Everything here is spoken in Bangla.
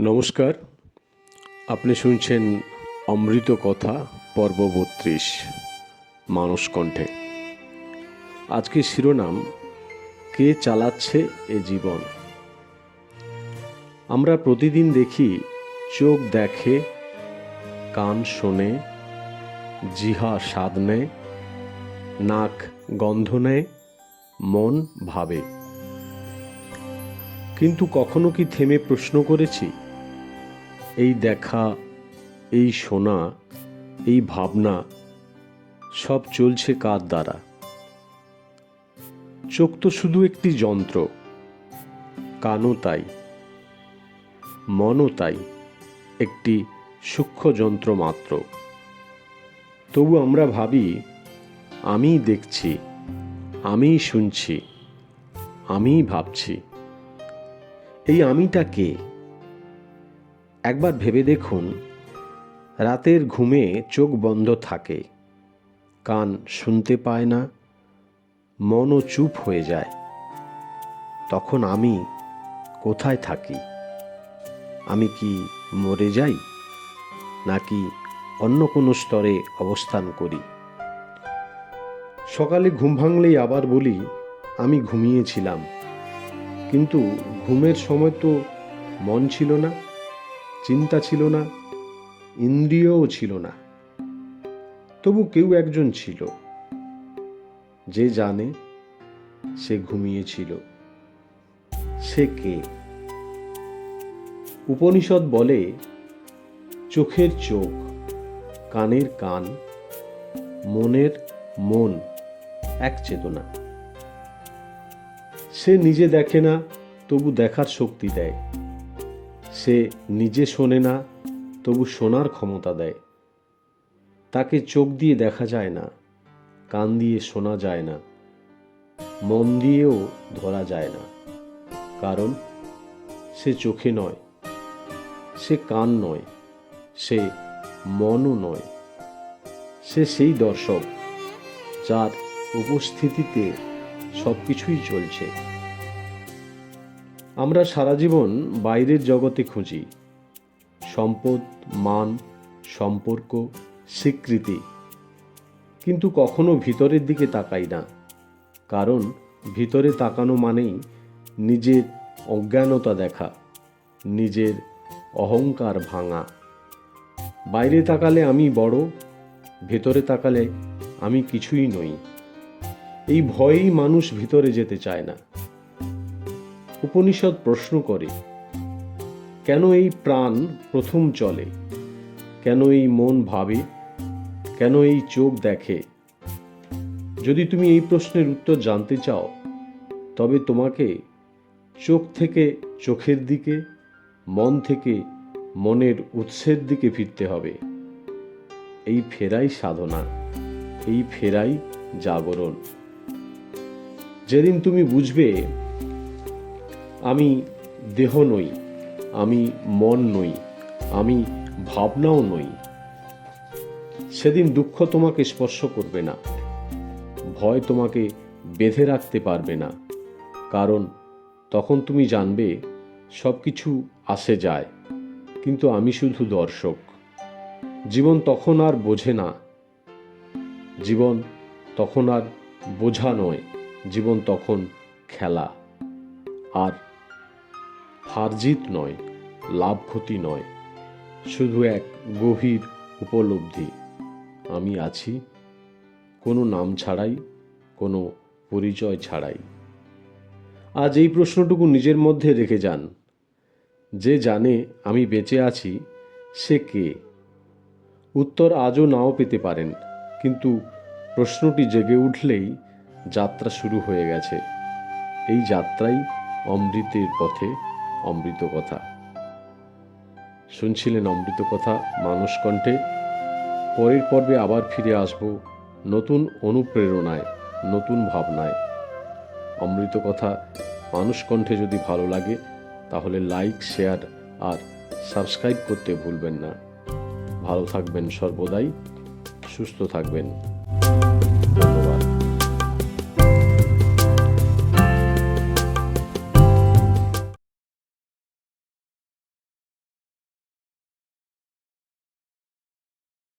নমস্কার। আপনি শুনছেন অমৃত কথা, পর্ব বত্রিশ, মানস কণ্ঠে। আজকে শিরোনাম, কে চালাচ্ছে এ জীবন? আমরা প্রতিদিন দেখি, চোখ দেখে, কান শোনে, জিহা স্বাদ নেয়, নাক গন্ধ নেয়, মন ভাবে। কিন্তু কখনো কি থেমে প্রশ্ন করেছি? এই দেখা, এই শোনা, এই ভাবনা সব চলছে কার দ্বারা? চোখ তো শুধু একটি যন্ত্র, কানও তাই, মনও তাই, একটি সূক্ষ্ম যন্ত্র মাত্র। তবু আমরা ভাবি, আমিই দেখছি, আমিই শুনছি, আমিই ভাবছি। এই আমিটা কে? একবার ভেবে দেখুন, রাতের ঘুমে চোখ বন্ধ থাকে, কান শুনতে পায় না, মনও চুপ হয়ে যায়। তখন আমি কোথায় থাকি? আমি কি মরে যাই? নাকি অন্য কোনো স্তরে অবস্থান করি? সকালে ঘুম ভাঙলেই আবার বলি, আমি ঘুমিয়েছিলাম। কিন্তু ঘুমের সময় তো মন ছিল না। চিন্তা ছিল না, ইন্দ্রিয়ও ছিল না। তবু কেউ একজন ছিল। যে জানে সে ঘুমিয়েছিল। সে কে? উপনিষদ বলে, চোখের চোখ, কানের কান, মনের মন, এক চেতনা। সে নিজে দেখে না, তবু দেখার শক্তি দেয়। সে নিজে শোনে না, তবু শোনার ক্ষমতা দেয়। তাকে চোখ দিয়ে দেখা যায় না, কান দিয়ে শোনা যায় না, মন দিয়েও ধরা যায় না। কারণ সে চোখে নয়, সে কান নয়, সে মনও নয়। সে সেই দর্শক, যার উপস্থিতিতে সব কিছুই চলছে। আমরা সারা জীবন বাইরের জগতে খুঁজি। সম্পদ, মান, সম্পর্ক, স্বীকৃতি। কিন্তু কখনো ভিতরের দিকে তাকাই না। কারণ ভিতরে তাকানো মানেই নিজের অজ্ঞানতা দেখা, নিজের অহংকার ভাঙা। বাইরে তাকালে আমি বড়, ভেতরে তাকালে আমি কিছুই নই। এই ভয়েই মানুষ ভিতরে যেতে চায় না। উপনিষদ প্রশ্ন করে, কেন এই প্রাণ প্রথম চলে? কেন এই মন ভাবে? কেন এই চোখ দেখে? যদি তুমি এই প্রশ্নের উত্তর জানতে চাও, তবে তোমাকে চোখ থেকে চোখের দিকে, মন থেকে মনের উৎসের দিকে ফিরতে হবে। এই ফেরাই সাধনা, এই ফেরাই জাগরণ। যেদিন তুমি বুঝবে আমি দেহ নই, আমি মন নই, আমি ভাবনাও নই। সেদিন দুঃখ তোমাকে স্পর্শ করবে না, ভয় তোমাকে বেঁধে রাখতে পারবে না, কারণ তখন তুমি জানবে সব কিছু আসে যায়, কিন্তু আমি শুধু দর্শক। জীবন তখন আর বোঝে না, জীবন তখন আর বোঝা নয়, জীবন তখন খেলা, আর হারজিত নয় লাভ ক্ষতি নয়, শুধু এক গভীর উপলব্ধি। আমি আছি, কোনো নাম ছাড়াই, কোনো পরিচয় ছাড়াই। আজ এই প্রশ্নটুকু নিজের মধ্যে রেখে যান। যে জানে আমি বেঁচে আছি, সে কে? উত্তর আজও নাও পেতে পারেন, কিন্তু প্রশ্নটি জেগে উঠলেই যাত্রা শুরু হয়ে গেছে। এই যাত্রাই অমৃতের পথে অমৃত কথা। শুনছিলেন অমৃত কথা মানুষ কণ্ঠে? পরের পর্বে আবার ফিরে আসব নতুন অনুপ্রেরণায়, নতুন ভাবনায়। অমৃত কথা মানুষ কণ্ঠে যদি ভালো লাগে, তাহলে লাইক, শেয়ার আর সাবস্ক্রাইব করতে ভুলবেন না। ভালো থাকবেন সর্বদাই, সুস্থ থাকবেন।